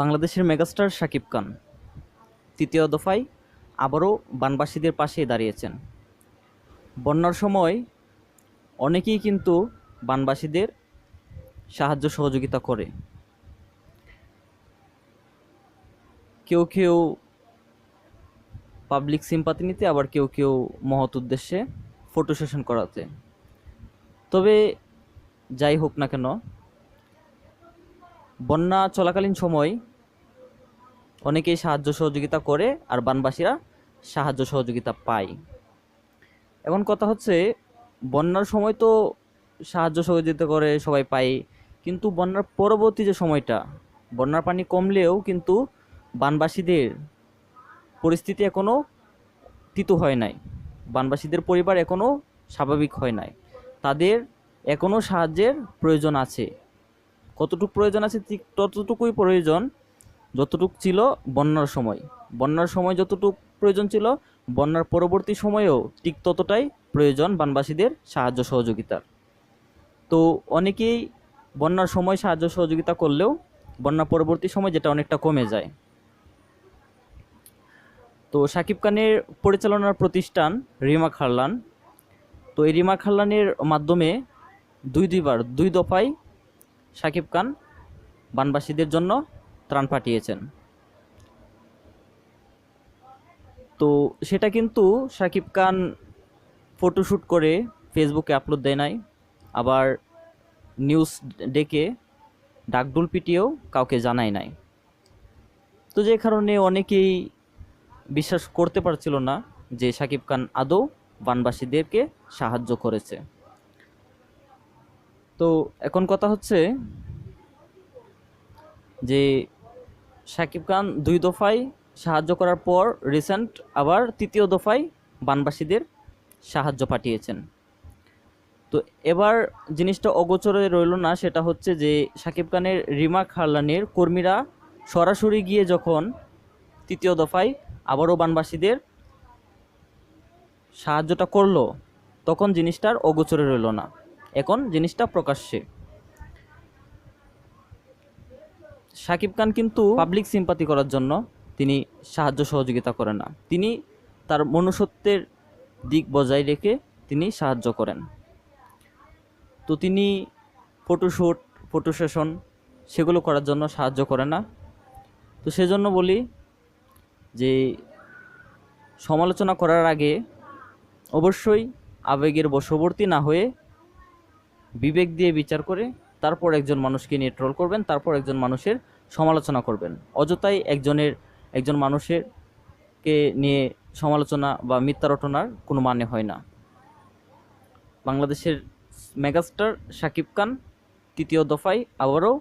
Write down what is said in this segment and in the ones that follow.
বাংলাদেশের মেগাস্টার শাকিব খান তৃতীয় দফায় আবারও বানবাসীদের পাশে দাঁড়িয়েছেন। বন্যার সময় অনেকেই কিন্তু বানবাসীদের সাহায্য সহযোগিতা করে। কেউ কেউ পাবলিক সিম্পাতি নিতে, আবার কেউ কেউ মহৎ উদ্দেশ্যে ফটো সেশন করাতে। তবে যাই হোক না কেন বন্যা চলাকালীন সময় অনেকেই সাহায্য সহযোগিতা করে আর বানবাসীরা সাহায্য সহযোগিতা পায়। এখন কথা হচ্ছে, বন্যার সময় তো সাহায্য সহযোগিতা করে সবাই পায়, কিন্তু বন্যার পরবর্তী যে সময়টা, বন্যার পানি কমলেও কিন্তু বানবাসীদের পরিস্থিতি এখনও তিতু হয় নাই। বানবাসীদের পরিবার এখনও স্বাভাবিক হয় নাই। তাদের এখনও সাহায্যের প্রয়োজন আছে। কতটুকু প্রয়োজন আছে ঠিক ততটুকুই প্রয়োজন যতটুক ছিল বন্যার সময়। বন্যার সময় যতটুকু প্রয়োজন ছিল, বন্যার পরবর্তী সময়েও ঠিক ততটাই প্রয়োজন বানবাসীদের সাহায্য সহযোগিতার। তো অনেকেই বন্যার সময় সাহায্য সহযোগিতা করলেও বন্যা পরবর্তী সময় যেটা অনেকটা কমে যায়। তো শাকিব খানের পরিচালনার প্রতিষ্ঠান রিমা খারলান তো এই রিমা খারলানের মাধ্যমে দুই দুইবার, দুই দফায় শাকিব খান বানবাসীদের জন্য ত্রাণ পাঠিয়েছেন। তো সেটা কিন্তু শাকিব খান ফটোশ্যুট করে ফেসবুকে আপলোড দেয় নাই, আবার নিউজ ডেকে ডাকডুল পিটিয়েও কাউকে জানায় নাই। তো যে কারণে অনেকেই বিশ্বাস করতে পারছিল না যে শাকিব খান আদৌ বানবাসীদেরকে সাহায্য করেছে। তো এখন কথা হচ্ছে যে শাকিব খান দুই দফায় সাহায্য করার পর রিসেন্ট আবার তৃতীয় দফায় বানবাসীদের সাহায্য পাঠিয়েছেন। তো এবার জিনিসটা অগোচরে রইল না, সেটা হচ্ছে যে শাকিব খানের রিমা খারলানের কর্মীরা সরাসরি গিয়ে যখন তৃতীয় দফায় আবারও বানবাসীদের সাহায্যটা করল, তখন জিনিসটার অগোচরে রইল না। এখন জিনিসটা প্রকাশ্যে। শাকিব খান কিন্তু পাবলিক সিম্পাতি করার জন্য তিনি সাহায্য সহযোগিতা করেন না। তিনি তার মনুষ্যত্বের দিক বজায় রেখে তিনি সাহায্য করেন। তো তিনি ফটোশ্যুট ফটো সেশন সেগুলো করার জন্য সাহায্য করে না। তো সেজন্য বলি যে সমালোচনা করার আগে অবশ্যই আবেগের বশবর্তী না হয়ে বিবেক দিয়ে বিচার করে তারপর একজন মানুষকে নিয়ে ট্রোল করবেন, তারপর একজন মানুষের সমালোচনা করবেন। অযথাই একজনের, একজন মানুষের কে নিয়ে সমালোচনা বা মিথ্যা রটনার কোনো মানে হয় না। বাংলাদেশের মেগাস্টার শাকিব খান তৃতীয় দফায় আবারও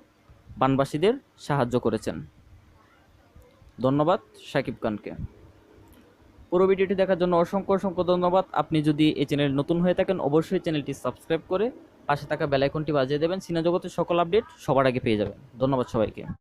বানবাসীদের সাহায্য করেছেন। ধন্যবাদ শাকিব খানকে। পুরো ভিডিওটি দেখার জন্য অসংখ্য অসংখ্য ধন্যবাদ। আপনি যদি এই চ্যানেল নতুন হয়ে থাকেন, অবশ্যই চ্যানেলটি সাবস্ক্রাইব করে পাশে থাকা বেলাইকনটি বাজিয়ে দেবেন। সিনেজগতের সকল আপডেট সবার আগে পেয়ে যাবেন। ধন্যবাদ সবাইকে।